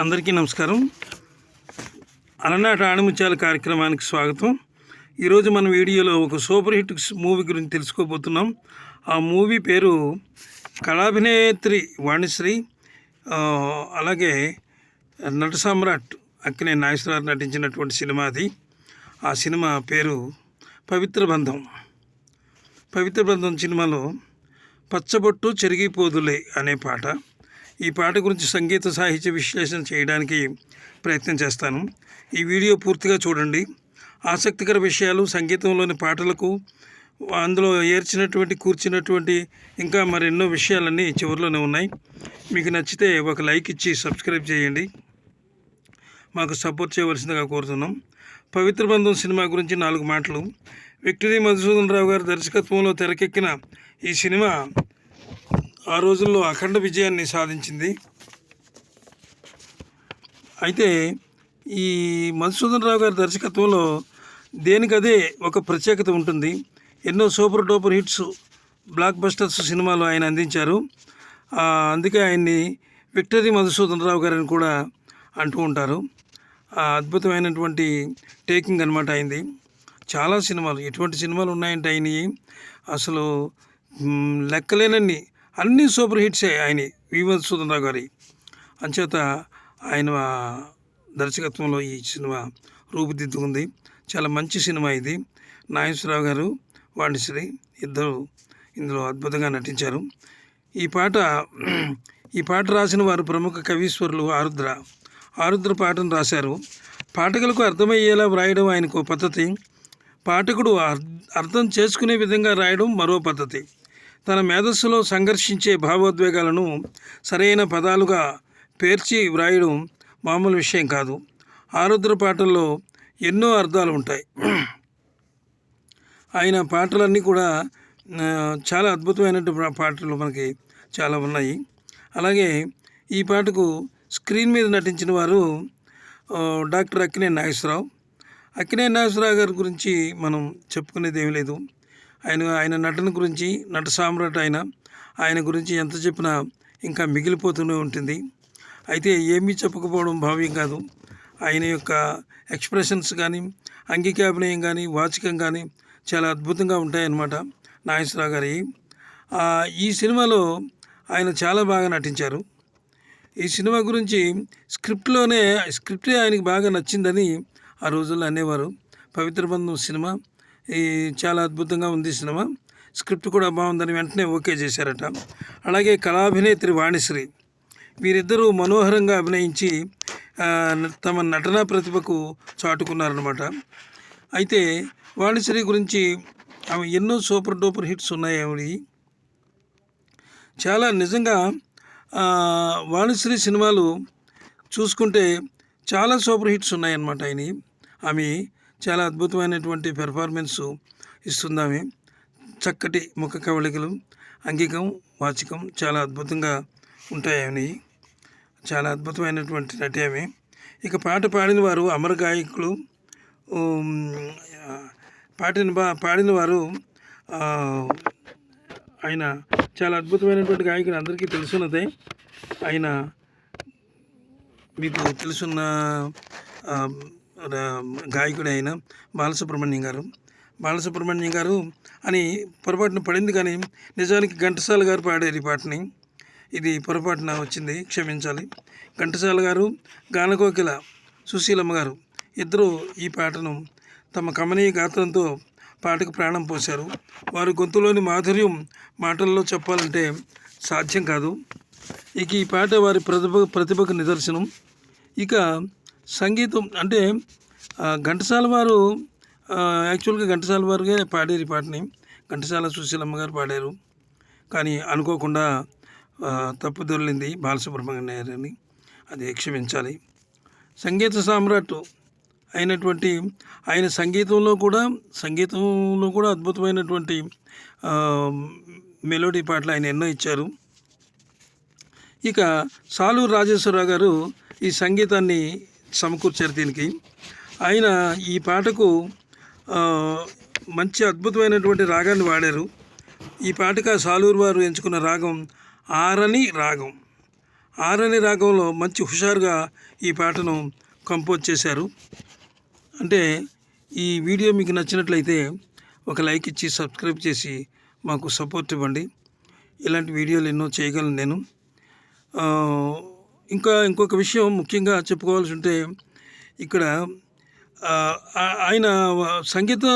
అందరికీ నమస్కారం. అలనాట ఆణిముత్యాల కార్యక్రమానికి స్వాగతం. ఈరోజు మన వీడియోలో ఒక సూపర్ హిట్ మూవీ గురించి తెలుసుకోబోతున్నాం. ఆ మూవీ పేరు కళాభినేత్రి వాణిశ్రీ అలాగే నట సామ్రాట్ అక్కినే నాగేశ్వరరావు నటించినటువంటి సినిమా అది. ఆ సినిమా పేరు పవిత్ర బంధం. పవిత్ర బంధం సినిమాలో పచ్చబొట్టు చెరిగిపోదులే అనే పాట. ఈ పాట గురించి సంగీత సాహిత్య విశ్లేషణ చేయడానికి ప్రయత్నం చేస్తాను. ఈ వీడియో పూర్తిగా చూడండి. ఆసక్తికర విషయాలు సంగీతంలోని పాటలకు అందులో ఏర్చినటువంటి కూర్చున్నటువంటి ఇంకా మరెన్నో విషయాలన్నీ చివరిలోనే ఉన్నాయి. మీకు నచ్చితే ఒక లైక్ ఇచ్చి సబ్స్క్రైబ్ చేయండి. మాకు సపోర్ట్ చేయవలసిందిగా కోరుతున్నాం. పవిత్ర బంధం సినిమా గురించి నాలుగు మాటలు. విక్టరీ మధుసూదన్ రావు గారి దర్శకత్వంలో తెరకెక్కిన ఈ సినిమా ఆ రోజుల్లో అఖండ విజయాన్ని సాధించింది. అయితే ఈ మధుసూదన్ రావు గారి దర్శకత్వంలో దేనికదే ఒక ప్రత్యేకత ఉంటుంది. ఎన్నో super duper hits blockbusters సినిమాలు ఆయన అందించారు. అందుకే ఆయన్ని విక్టరీ మధుసూదన్ రావు గారని కూడా అంటూ ఉంటారు. ఆ అద్భుతమైనటువంటి టేకింగ్ అనమాట అయింది. చాలా సినిమాలు ఎటువంటి సినిమాలు ఉన్నాయంటే ఆయనవి. అసలు లెక్కలేనన్ని అన్ని సూపర్ హిట్సే ఆయన వి మధుసూదన్ రావు గారి. అంచేత ఆయన దర్శకత్వంలో ఈ సినిమా రూపుదిద్దుకుంది చాలా మంచి సినిమా ఇది. నాగేశ్వరరావు గారు వాణిశ్రీ ఇద్దరు ఇందులో అద్భుతంగా నటించారు. ఈ పాట ఈ పాట రాసిన వారు ప్రముఖ కవీశ్వరులు ఆరుద్ర. ఆరుద్ర పాటను రాశారు. పాఠకులకు అర్థమయ్యేలా వ్రాయడం ఆయనకు పద్ధతి. పాఠకుడు అర్థం చేసుకునే విధంగా రాయడం మరో పద్ధతి. తన మేధస్సులో సంఘర్షించే భావోద్వేగాలను సరైన పదాలుగా పేర్చి వ్రాయడం మామూలు విషయం కాదు. ఆరుద్ర పాటల్లో ఎన్నో అర్థాలు ఉంటాయి. ఆయన పాటలన్నీ కూడా చాలా అద్భుతమైనటువంటి పాటలు మనకి చాలా ఉన్నాయి. అలాగే ఈ పాటకు స్క్రీన్ మీద నటించిన వారు డాక్టర్ అక్కినే నాగేశ్వరరావు. అక్కినే నాగేశ్వరరావు గారి గురించి మనం చెప్పుకునేది ఏమీ లేదు. ఆయన ఆయన నటన గురించి నట సామ్రాట్ ఆయన ఆయన గురించి ఎంత చెప్పినా ఇంకా మిగిలిపోతూనే ఉంటుంది. అయితే ఏమీ చెప్పకపోవడం భావ్యం కాదు. ఆయన యొక్క ఎక్స్ప్రెషన్స్ కానీ అంగికాభినయం కానీ వాచికం కానీ చాలా అద్భుతంగా ఉంటాయన్నమాట నాగేశ్వరరావు గారి. ఈ సినిమాలో ఆయన చాలా బాగా నటించారు. ఈ సినిమా గురించి స్క్రిప్ట్లోనే స్క్రిప్టే ఆయనకి బాగా నచ్చిందని ఆ రోజుల్లో అనేవారు. పవిత్ర బంధం సినిమా ఈ చాలా అద్భుతంగా ఉంది సినిమా. స్క్రిప్ట్ కూడా బాగుందని వెంటనే ఓకే చేశారట. అలాగే కళాభినేత్రి వాణిశ్రీ వీరిద్దరూ మనోహరంగా అభినయించి తమ నటనా ప్రతిభకు చాటుకున్నారనమాట అయితే వాణిశ్రీ గురించి ఆమె ఎన్నో సూపర్ డూపర్ హిట్స్ ఉన్నాయి ఆవిడ చాలా నిజంగా వాణిశ్రీ సినిమాలు చూసుకుంటే చాలా సూపర్ హిట్స్ ఉన్నాయన్నమాట ఆయన ఆమె చాలా అద్భుతమైనటువంటి పెర్ఫార్మెన్స్ ఇస్తుంది చక్కటి ముఖ కవళికలు అంగికం వాచికం చాలా అద్భుతంగా ఉంటాయి అవి చాలా అద్భుతమైనటువంటి నటి ఆమె ఇక పాట పాడిన వారు అమర గాయకులు పాటిన పాడిన బా పాడిన వారు ఆయన చాలా అద్భుతమైనటువంటి గాయకుడు అందరికీ తెలుసున్నదే. ఆయన మీకు తెలుసున్న గాయకుడైన ఆయన బాలసుబ్రహ్మణ్యం గారు. బాలసుబ్రహ్మణ్యం గారు అని పొరపాటున పడింది కానీ నిజానికి ఘంటసాల గారు పాడారు ఈ పాటని. ఇది పొరపాటున వచ్చింది క్షమించాలి. ఘంటసాల గారు గానకోకిల సుశీలమ్మ గారు ఇద్దరు ఈ పాటను తమ కమనీయ గాత్రంతో పాటకు ప్రాణం పోశారు. వారి గొంతులోని మాధుర్యం మాటల్లో చెప్పాలంటే సాధ్యం కాదు. ఇక ఈ పాట వారి ప్రతిభ ప్రతిభకు నిదర్శనం. ఇక సంగీతం అంటే ఘంటసాల వారు యాక్చువల్గా ఘంటసాల వారుగా పాడారు ఈ పాటని. ఘంటసాల సుశీలమ్మ గారు పాడారు. కానీ అనుకోకుండా ఆ, తప్పు దొరికింది బాలసుబ్రహ్మణ్యం గారిని. అది క్షమించాలి. సంగీత సామ్రాట్ అయినటువంటి ఆయన సంగీతంలో కూడా సంగీతంలో కూడా అద్భుతమైనటువంటి మెలోడీ పాటలు ఆయన ఎన్నో ఇచ్చారు. ఇక సాలూరు రాజేశ్వరరావు గారు ఈ సంగీతాన్ని సమకూర్చారు దీనికి. ఆయన ఈ పాటకు మంచి అద్భుతమైనటువంటి రాగాన్ని వాడారు. ఈ పాటకు ఆ సాలూరు వారు ఎంచుకున్న రాగం ఆరని రాగం. ఆరని రాగంలో మంచి హుషారుగా ఈ పాటను కంపోజ్ చేశారు. అంటే ఈ వీడియో మీకు నచ్చినట్లయితే ఒక లైక్ ఇచ్చి సబ్స్క్రైబ్ చేసి మాకు సపోర్ట్ ఇవ్వండి. ఇలాంటి వీడియోలు ఎన్నో చేయగలను నేను. ఇంకా ఇంకొక విషయం ముఖ్యంగా చెప్పుకోవాల్సి ఉంటే ఇక్కడ ఆయన సంగీతం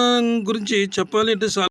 గురించి చెప్పాలి అంటే